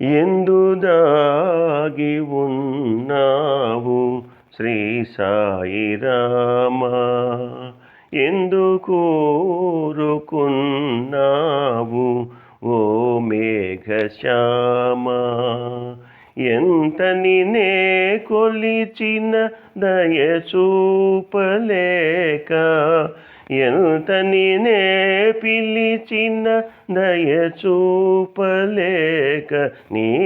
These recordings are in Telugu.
ఎందు దాగి ఉన్నావు శ్రీ సాయి రామా? ఎందు కోరుకున్నావు ఓ మేఘశ్యామా? ఎంతని నే కొలిచిన దయ చూపలేక ఎంతనినే పిలిచిన దయ చూపలేక నీ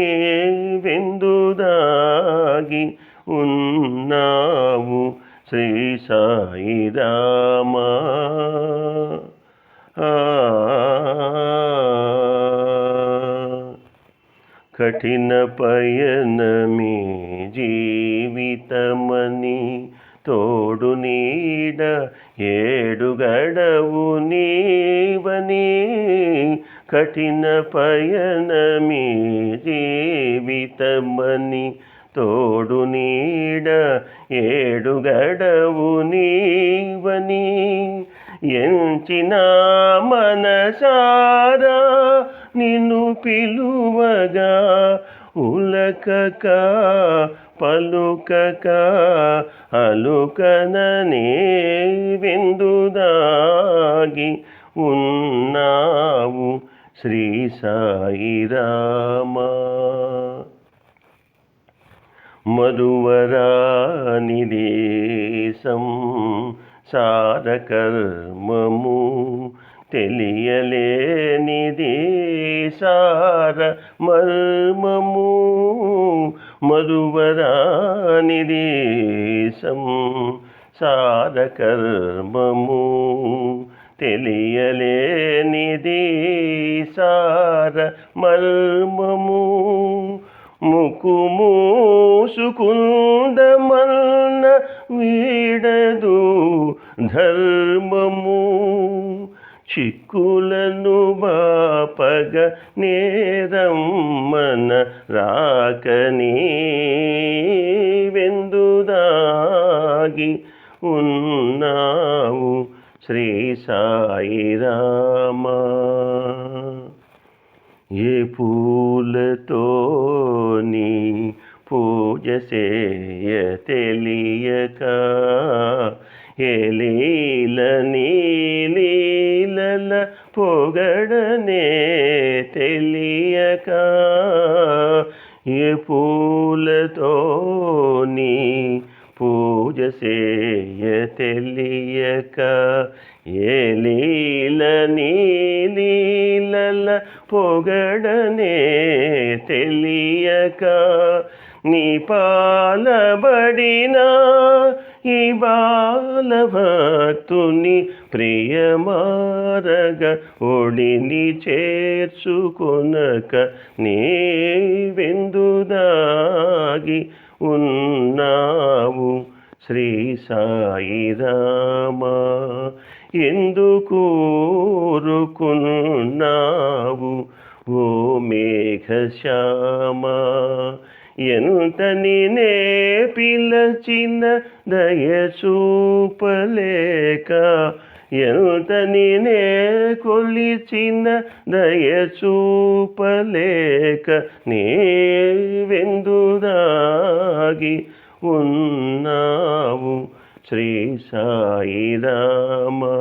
వెందు దాగి ఉన్నావు శ్రీ సాయి రామా? ఆ. కఠిన పయనమే జీవితమని తోడు నీడ ఏడు గడవు నీవని కఠిన పయనమే జీవితమని. తోడు నీడ ఏడు గడవు నీవని ఎంచిన మనసారా నిన్ను పిలువగా ఉలకక పలుకక అలుకననే విందుదాగి ఉన్నావు శ్రీ సాయిరామా రామా. సారకర్మము తెలియలేనిదే సార మర్మము మరువరాని దేశం సారకర్మము తెలియలేనిది సార మర్మము ముకుము సుకుందమన్న వీడదు ధర్మము చిక్కులను బాపగ నేరమ్మన రాకని వెందుదాగి ఉన్నావు శ్రీ సాయి రామా. ఏ పూలతోని పూజ చేయ తెలియక ఏ లీల పూలతోని పూజ సేయ తెలియక ఏ లీల నీలీల పొగడనే తెలియక నీ పాలబడిన ఈ బాలభక్తుని ప్రియమారగ ఒడిని చేర్చుకొనక నీవెందుదాగి ఉన్నావు? శ్రీ సాయి రామ ఎందుకు రుకున్నావు ఓ మేఘశ్యామా ఎంతని నే పిలచిన దయ చూపలేక ఎంతని నే కొలిచిన దయ చూపలేక నీ ఉన్నావు? శ్రీ సాయిరామా